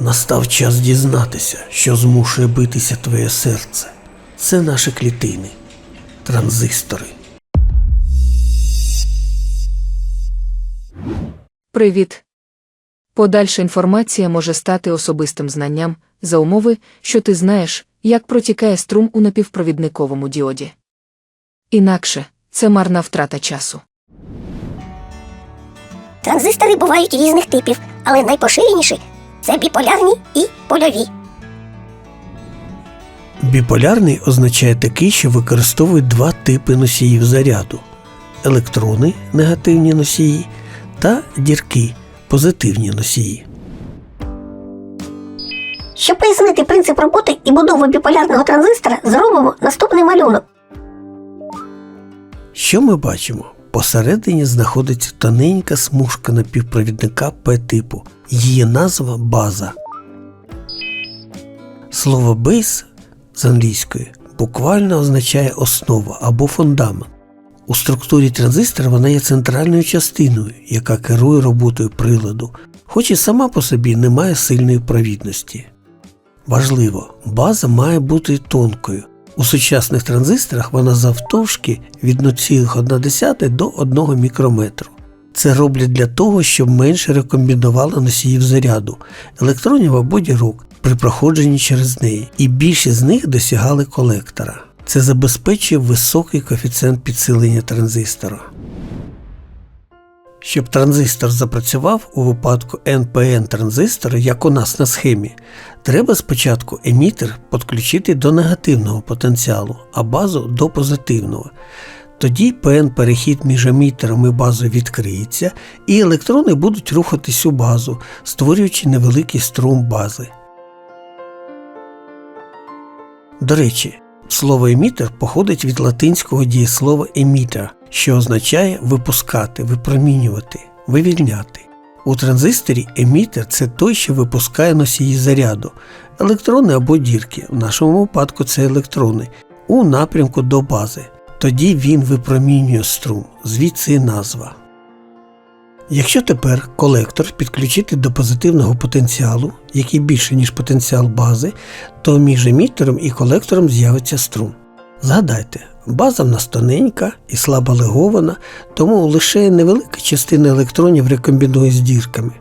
Настав час дізнатися, що змушує битися твоє серце. Це наші клітини, транзистори. Привіт. Подальша інформація може стати особистим знанням за умови, що ти знаєш, як протікає струм у напівпровідниковому діоді. Інакше це марна втрата часу. Транзистори бувають різних типів, але найпоширеніші це біполярні і польові. Біполярний означає такий, що використовує два типи носіїв заряду: електрони негативні носії та дірки позитивні носії. Щоб пояснити принцип роботи і будову біполярного транзистора, зробимо наступний малюнок. Що ми бачимо? Посередині знаходиться тоненька смужка напівпровідника П-типу. Її назва база. Слово бейс з англійської буквально означає основа або фундамент. У структурі транзистора вона є центральною частиною, яка керує роботою приладу, хоч і сама по собі не має сильної провідності. Важливо, база має бути тонкою. У сучасних транзисторах вона завтовшки від 0,1 до 1 мікрометру. Це роблять для того, щоб менше рекомбінувало носіїв заряду, електронів або дірок при проходженні через неї, і більшість з них досягали колектора. Це забезпечує високий коефіцієнт підсилення транзистора. Щоб транзистор запрацював у випадку NPN транзистора, як у нас на схемі, треба спочатку емітер підключити до негативного потенціалу, а базу до позитивного. Тоді PN-перехід між емітером і базою відкриється, і електрони будуть рухатись у базу, створюючи невеликий струм бази. До речі, слово емітер походить від латинського дієслова емітера, що означає випускати, випромінювати, вивільняти. У транзисторі емітер це той, що випускає носії заряду, електрони або дірки, в нашому випадку це електрони, у напрямку до бази. Тоді він випромінює струм, звідси і назва. Якщо тепер колектор підключити до позитивного потенціалу, який більше, ніж потенціал бази, то між емітером і колектором з'явиться струм. Згадайте, база в нас тоненька і слабо легована, тому лише невелика частина електронів рекомбінує з дірками.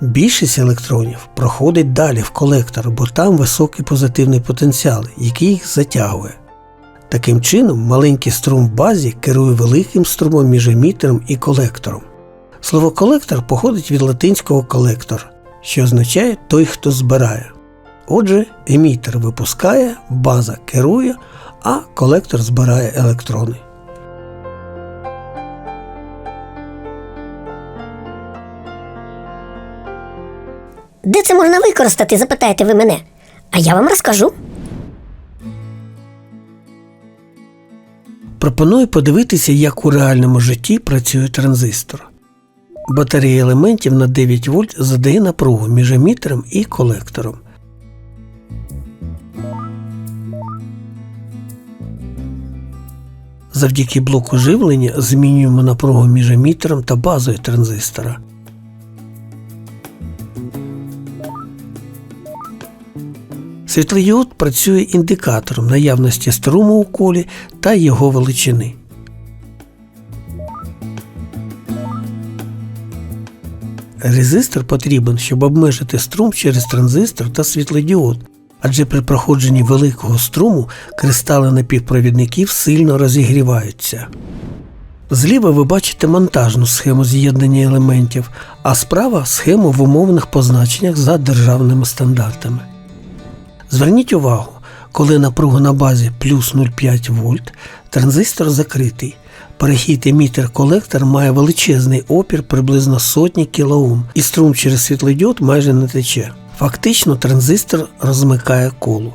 Більшість електронів проходить далі в колектор, бо там високий позитивний потенціал, який їх затягує. Таким чином, маленький струм в базі керує великим струмом між емітером і колектором. Слово колектор походить від латинського колектор, що означає той, хто збирає. Отже, емітер випускає, база керує, а колектор збирає електрони. Де це можна використати, запитаєте ви мене. А я вам розкажу. Пропоную подивитися, як у реальному житті працює транзистор. Батарея елементів на 9 вольт задає напругу між емітером і колектором. Завдяки блоку живлення змінюємо напругу між емітером та базою транзистора. Світлодіод працює індикатором наявності струму у колі та його величини. Резистор потрібен, щоб обмежити струм через транзистор та світлодіод, адже при проходженні великого струму кристали напівпровідників сильно розігріваються. Зліва ви бачите монтажну схему з'єднання елементів, а справа схему в умовних позначеннях за державними стандартами. Зверніть увагу, коли напруга на базі плюс 0,5 вольт, транзистор закритий. Перехід емітер-колектор має величезний опір приблизно сотні кОм, і струм через світлодіод майже не тече. Фактично транзистор розмикає коло.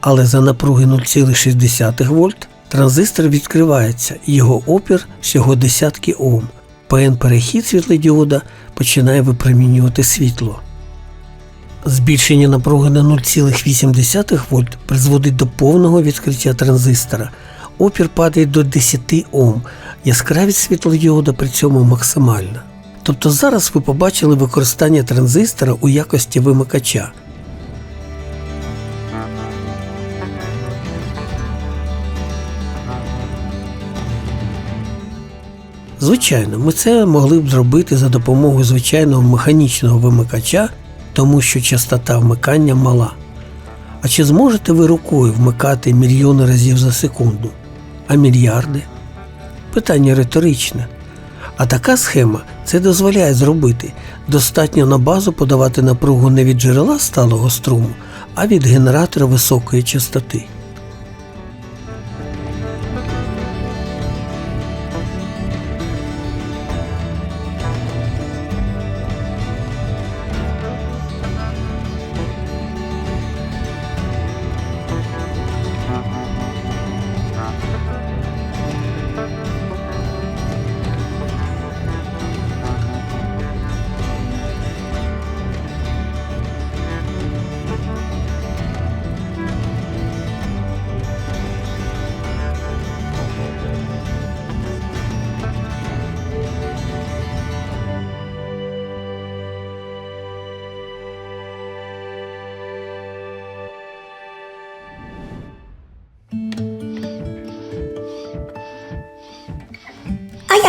Але за напруги 0,6 вольт транзистор відкривається і його опір всього десятки Ом. ПН-перехід світлодіода починає випромінювати світло. Збільшення напруги на 0,8 вольт призводить до повного відкриття транзистора. Опір падає до 10 Ом, яскравість світлодіода при цьому максимальна. Тобто зараз ви побачили використання транзистора у якості вимикача. Звичайно, ми це могли б зробити за допомогою звичайного механічного вимикача, тому що частота вмикання мала. А чи зможете ви рукою вмикати мільйони разів за секунду? А мільярди? Питання риторичне. А така схема це дозволяє зробити. Достатньо на базу подавати напругу не від джерела сталого струму, а від генератора високої частоти.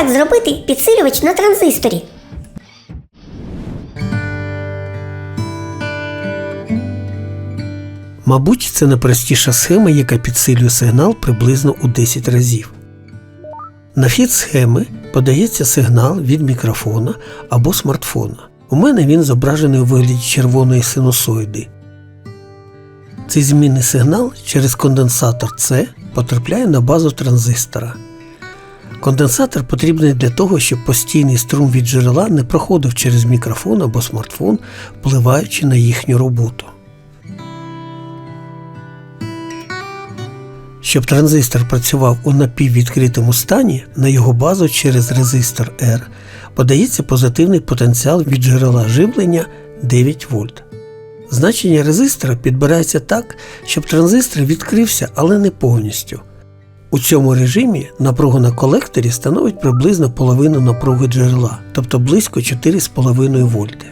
Як зробити підсилювач на транзисторі? Мабуть, це найпростіша схема, яка підсилює сигнал приблизно у 10 разів. На вхід схеми подається сигнал від мікрофона або смартфона. У мене він зображений у вигляді червоної синусоїди. Цей змінний сигнал через конденсатор С потрапляє на базу транзистора. Конденсатор потрібний для того, щоб постійний струм від джерела не проходив через мікрофон або смартфон, впливаючи на їхню роботу. Щоб транзистор працював у напіввідкритому стані, на його базу через резистор R подається позитивний потенціал від джерела живлення 9 вольт. Значення резистора підбирається так, щоб транзистор відкрився, але не повністю. У цьому режимі напруга на колекторі становить приблизно половину напруги джерела, тобто близько 4,5 вольти.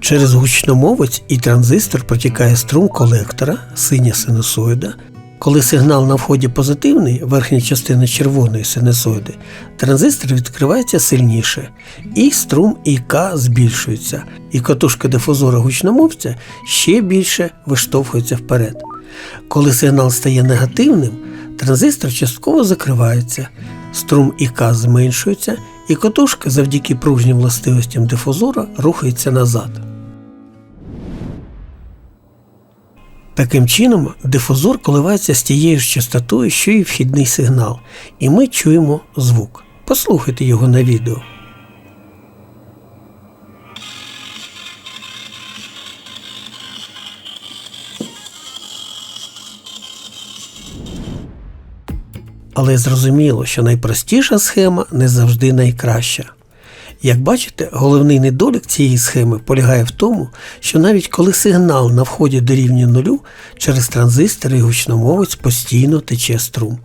Через гучномовець і транзистор протікає струм колектора, синя синусоїда. Коли сигнал на вході позитивний, верхня частина червоної синусоїди, транзистор відкривається сильніше, і струм ІК збільшується, і катушка дифузора гучномовця ще більше виштовхується вперед. Коли сигнал стає негативним, транзистор частково закривається, струм ІК зменшується, і катушка завдяки пружнім властивостям дифузора рухається назад. Таким чином, дифузор коливається з тією ж частотою, що і вхідний сигнал, і ми чуємо звук. Послухайте його на відео. Але зрозуміло, що найпростіша схема не завжди найкраща. Як бачите, головний недолік цієї схеми полягає в тому, що навіть коли сигнал на вході дорівнює нулю, через транзистори і гучномовець постійно тече струм.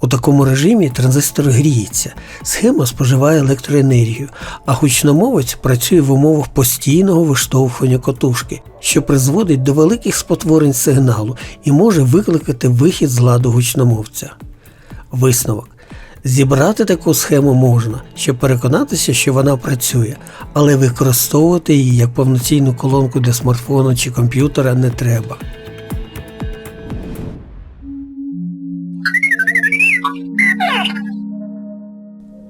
У такому режимі транзистор гріється, схема споживає електроенергію, а гучномовець працює в умовах постійного виштовхування котушки, що призводить до великих спотворень сигналу і може викликати вихід з ладу гучномовця. Висновок. Зібрати таку схему можна, щоб переконатися, що вона працює, але використовувати її як повноцінну колонку для смартфону чи комп'ютера не треба.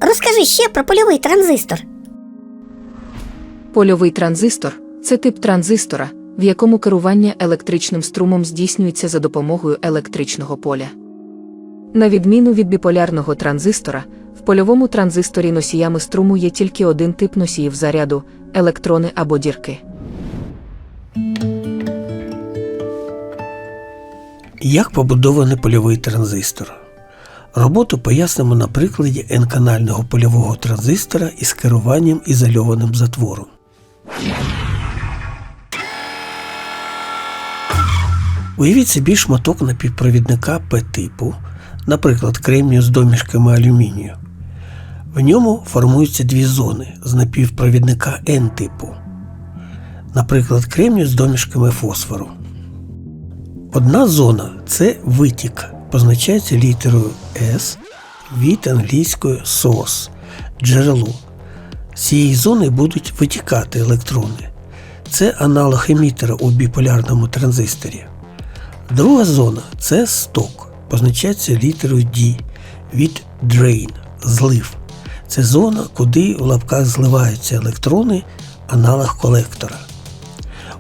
Розкажи ще про польовий транзистор. Польовий транзистор це тип транзистора, в якому керування електричним струмом здійснюється за допомогою електричного поля. На відміну від біполярного транзистора, в польовому транзисторі носіями струму є тільки один тип носіїв заряду електрони або дірки. Як побудований польовий транзистор? Роботу пояснимо на прикладі N-канального польового транзистора із керуванням ізольованим затвором. Уявіть собі шматок напівпровідника П-типу, наприклад, кремнію з домішками алюмінію. В ньому формуються дві зони з напівпровідника N-типу, наприклад, кремнію з домішками фосфору. Одна зона це витік, позначається літерою S від англійської source – джерело. З цієї зони будуть витікати електрони. Це аналог емітера у біполярному транзисторі. Друга зона це сток, позначається літерою D від drain – злив. Це зона, куди в лапках зливаються електрони, аналог колектора.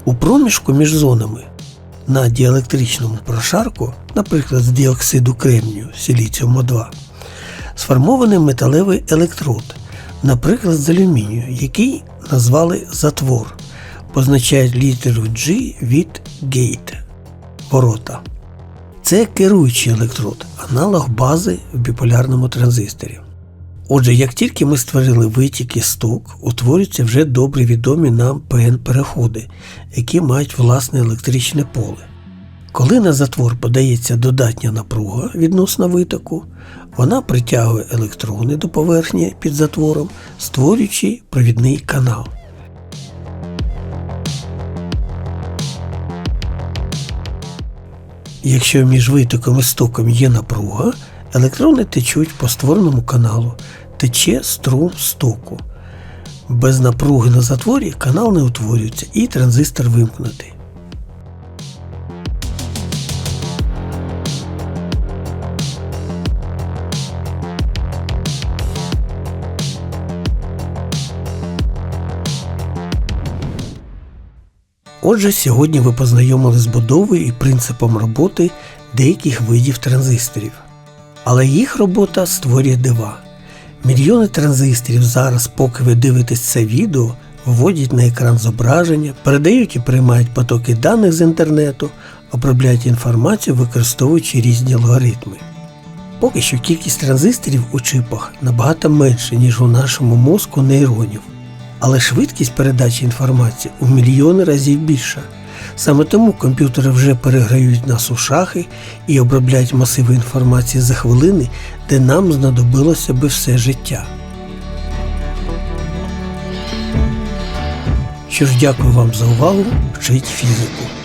У проміжку між зонами на діелектричному прошарку, наприклад, з діоксиду кремнію силіціуму 2, сформований металевий електрод, наприклад, з алюмінію, який назвали затвор, позначають літеру G від gate – ворота. Це керуючий електрод, аналог бази в біполярному транзисторі. Отже, як тільки ми створили витік і сток, утворюються вже добре відомі нам ПН-переходи, які мають власне електричне поле. Коли на затвор подається додатня напруга відносно витоку, вона притягує електрони до поверхні під затвором, створюючи провідний канал. Якщо між витоком і стоком є напруга, електрони течуть по створеному каналу, тече струм стоку. Без напруги на затворі канал не утворюється і транзистор вимкнутий. Отже, сьогодні ви познайомили з будовою і принципом роботи деяких видів транзисторів. Але їх робота створює дива. Мільйони транзисторів зараз, поки ви дивитесь це відео, вводять на екран зображення, передають і приймають потоки даних з інтернету, обробляють інформацію, використовуючи різні алгоритми. Поки що кількість транзисторів у чипах набагато менша, ніж у нашому мозку нейронів. Але швидкість передачі інформації у мільйони разів більша. Саме тому комп'ютери вже переграють нас у шахи і обробляють масиви інформації за хвилини, де нам знадобилося би все життя. Що ж, дякую вам за увагу. Вчить фізику.